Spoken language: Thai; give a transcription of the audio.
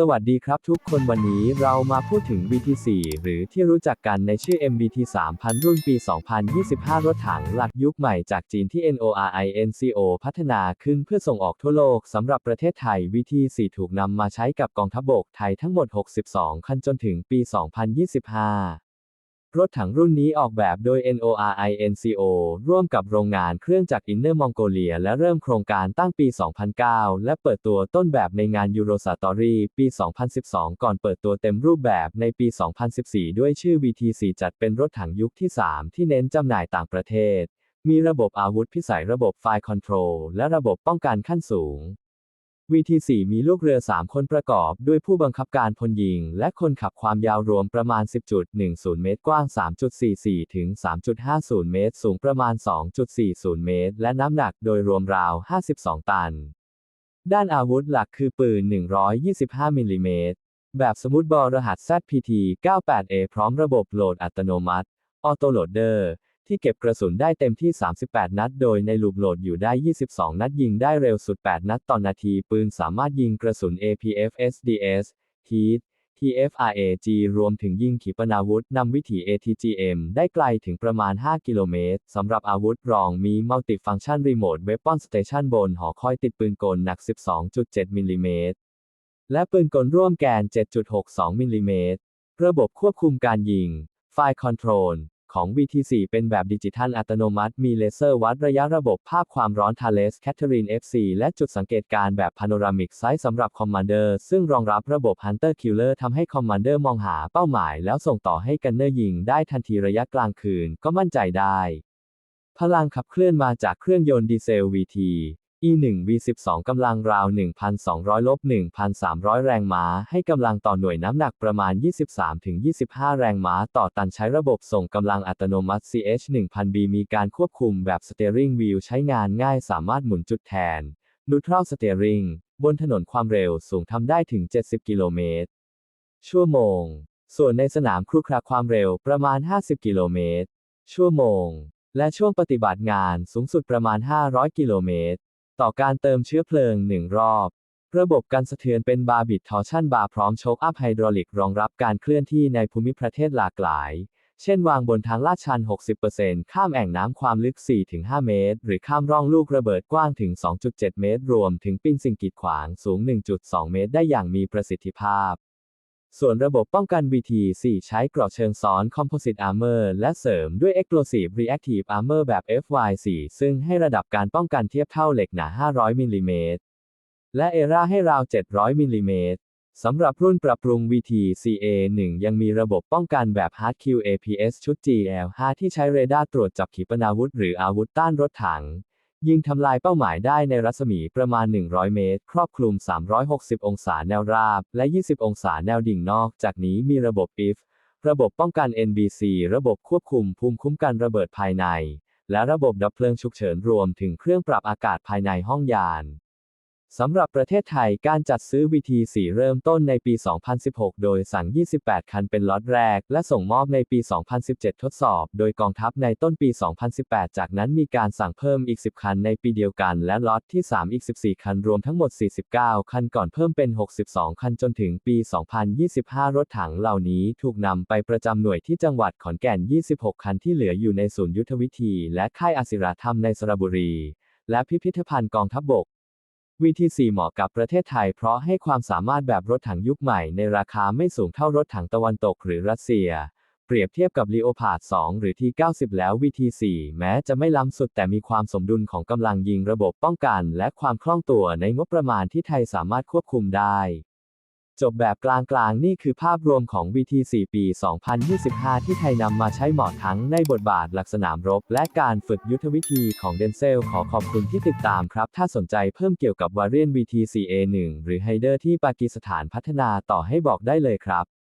สวัสดีครับทุกคนวันนี้เรามาพูดถึง BT4 หรือที่รู้จักกันในชื่อ MBT 3000 รุ่นปี 2025 รถถังหลักยุคใหม่จากจีนที่ NORINCO พัฒนาขึ้นเพื่อส่งออกทั่วโลกสำหรับประเทศไทย BT4 ถูกนำมาใช้กับกองทัพบกไทยทั้งหมด 62 คันจนถึงปี 2025 รถถังรุ่นนี้ออกแบบโดย NORINCO ร่วมกับโรงงานเครื่องจักรอินเนอร์มองโกเลีย และเริ่มโครงการตั้งปี 2009 และเปิดตัวต้นแบบในงาน Eurosatory ปี 2012 ก่อนเปิดตัวเต็มรูปแบบในปี 2014 ด้วยชื่อ VT4 จัดเป็นรถถังยุคที่ 3 ที่เน้นจำหน่ายต่างประเทศ มีระบบอาวุธพิสัยระบบไฟล์คอนโทรลและระบบป้องกันขั้นสูง VT4 มีลูกเรือ 3 คนประกอบ ด้วยผู้บังคับการพลยิง และคนขับความยาวรวมประมาณ 10.10 เมตรกว้าง 3.44 ถึง 3.50 เมตร สูงประมาณ 2.40 เมตร และน้ำหนักโดยรวมราว 52 ตัน ด้านอาวุธหลักคือปืน 125 มิลลิเมตร แบบสมุดบอรหัส ZPT 98A พร้อมระบบโหลดอัตโนมัติ ออโตโหลดเดอร์ ที่เก็บกระสุนได้เต็มที่ 38 นัด โดยในลูปโหลดอยู่ได้ 22 นัดยิงได้เร็วสุด 8 นัดต่อนาที ปืนสามารถยิงกระสุน APF SDS Heat TFRAG รวมถึงยิงขีปนาวุธนำวิถี ATGM ได้ไกลถึงประมาณ 5 กิโลเมตร สำหรับอาวุธรองมี Multi-Function Remote Weapon Station บนหอคอยติดปืนกลหนัก 12.7 มิลลิเมตร และปืนกลร่วมแกน 7.62 มิลลิเมตร ระบบควบคุมการยิง Fire Control ของ VT4 เป็นแบบดิจิทัลอัตโนมัติ มีเลเซอร์วัดระยะระบบภาพความร้อน Thales Catherine FC และจุดสังเกตการแบบ Panoramic Sight สำหรับ Commander ซึ่งรองรับระบบ Hunter Killer ทำให้ Commander มองหาเป้าหมาย แล้วส่งต่อให้กันเนอร์ยิงได้ทันทีระยะกลางคืนก็มั่นใจได้ พลังขับเคลื่อนมาจากเครื่องยนต์ดีเซล VT E1 V12 กำลังราว 1,200ลบ1,300 แรงม้า ให้กำลังต่อหน่วยน้ำหนักประมาณ 23-25 แรงม้าต่อตันใช้ระบบส่งกำลังอัตโนมัติ CH1000B มีการควบคุมแบบ Steering Wheel ใช้งานง่ายสามารถหมุนจุดแทน Neutral Steering บนถนนความเร็วสูงทำได้ถึง 70 กิโลเมตร ชั่วโมง ส่วนในสนามครุขระความเร็วประมาณ 50 กิโลเมตร ชั่วโมง และช่วงปฏิบัติงานสูงสุดประมาณ 500 กิโลเมตร ต่อการเติมเชื้อเพลิงหนึ่งรอบ ระบบการสะเทือนเป็นบาร์บิดทอร์ชั่นบาร์พร้อมโชคอัพไฮดรอลิกรองรับการเคลื่อนที่ในภูมิประเทศหลากหลาย เช่นวางบนทางลาดชัน 60%ข้ามแอ่งน้ำความลึก 4-5 เมตร หรือข้ามร่องลูกระเบิดกว้างถึง 2.7 เมตร รวมถึงปิ้นสิ่งกีดขวางสูง 1.2 เมตรได้อย่างมีประสิทธิภาพ ส่วนระบบป้องกัน VT4 ใช้เกราะเชิงซ้อน Composite Armor และเสริมด้วย Explosive Reactive Armor แบบ FY4 ซึ่งให้ระดับการป้องกันเทียบเท่าเหล็กหนา 500มิลลิเมตรและเอราให้ราว 700มิลลิเมตรสำหรับรุ่นปรับปรุง VT-CA1 ยังมีระบบป้องกันแบบ Hard QAPS ชุด GL5 ที่ใช้เรดาร์ตรวจจับขีปนาวุธหรืออาวุธต้านรถถัง ยิงทำลายเป้าหมายได้ในรัศมีประมาณ 100 เมตร ครอบคลุม 360 องศาแนวราบ และ 20 องศาแนวดิ่งนอก จากนี้มีระบบ IF ระบบป้องกัน NBC ระบบควบคุมภูมิคุ้มกันระเบิดภายใน และระบบดับเพลิงฉุกเฉินรวมถึงเครื่องปรับอากาศภายในห้องยาน สำหรับประเทศไทยการจัดซื้อ VT4 เริ่มต้นในปี 2016 โดยสั่ง 28 คันเป็นล็อตแรก และส่งมอบในปี 2017 ทดสอบ โดยกองทัพในต้นปี 2018 จากนั้นมีการสั่งเพิ่มอีก 10 คันในปีเดียวกัน และล็อตที่ 3 อีก 14 คันรวมทั้งหมด 49 คันก่อนเพิ่มเป็น 62 คันจนถึงปี 2025 รถถังเหล่านี้ถูกนำไปประจำหน่วยที่จังหวัดขอนแก่น 26 คันที่เหลืออยู่ในศูนย์ยุทธวิธี และค่ายอาศิรธรรมในสระบุรีและพิพิธภัณฑ์กองทัพบก VT4 เหมาะกับประเทศไทยเพราะให้ความสามารถแบบรถถังยุคใหม่ในราคาไม่สูงเท่ารถถังตะวันตกหรือรัสเซีย เปรียบเทียบกับ Leopard 2 หรือ T90 แล้ว VT4 แม้จะไม่ล้ำสุดแต่มีความสมดุลของกำลังยิงระบบป้องกัน และความคล่องตัวในงบประมาณที่ไทยสามารถควบคุมได้ จบแบบกลางๆ นี่คือภาพรวมของ VT4 ปี 2025 ที่ไทยนำมาใช้เหมาะทั้งในบทบาทหลักสนามรบ และการฝึกยุทธวิธีของเดนเซล ขอขอบคุณที่ติดตามครับ ถ้าสนใจเพิ่มเกี่ยวกับวาเรียน VT4A1 หรือไฮเดอร์ที่ปากีสถานพัฒนาต่อให้บอกได้เลยครับ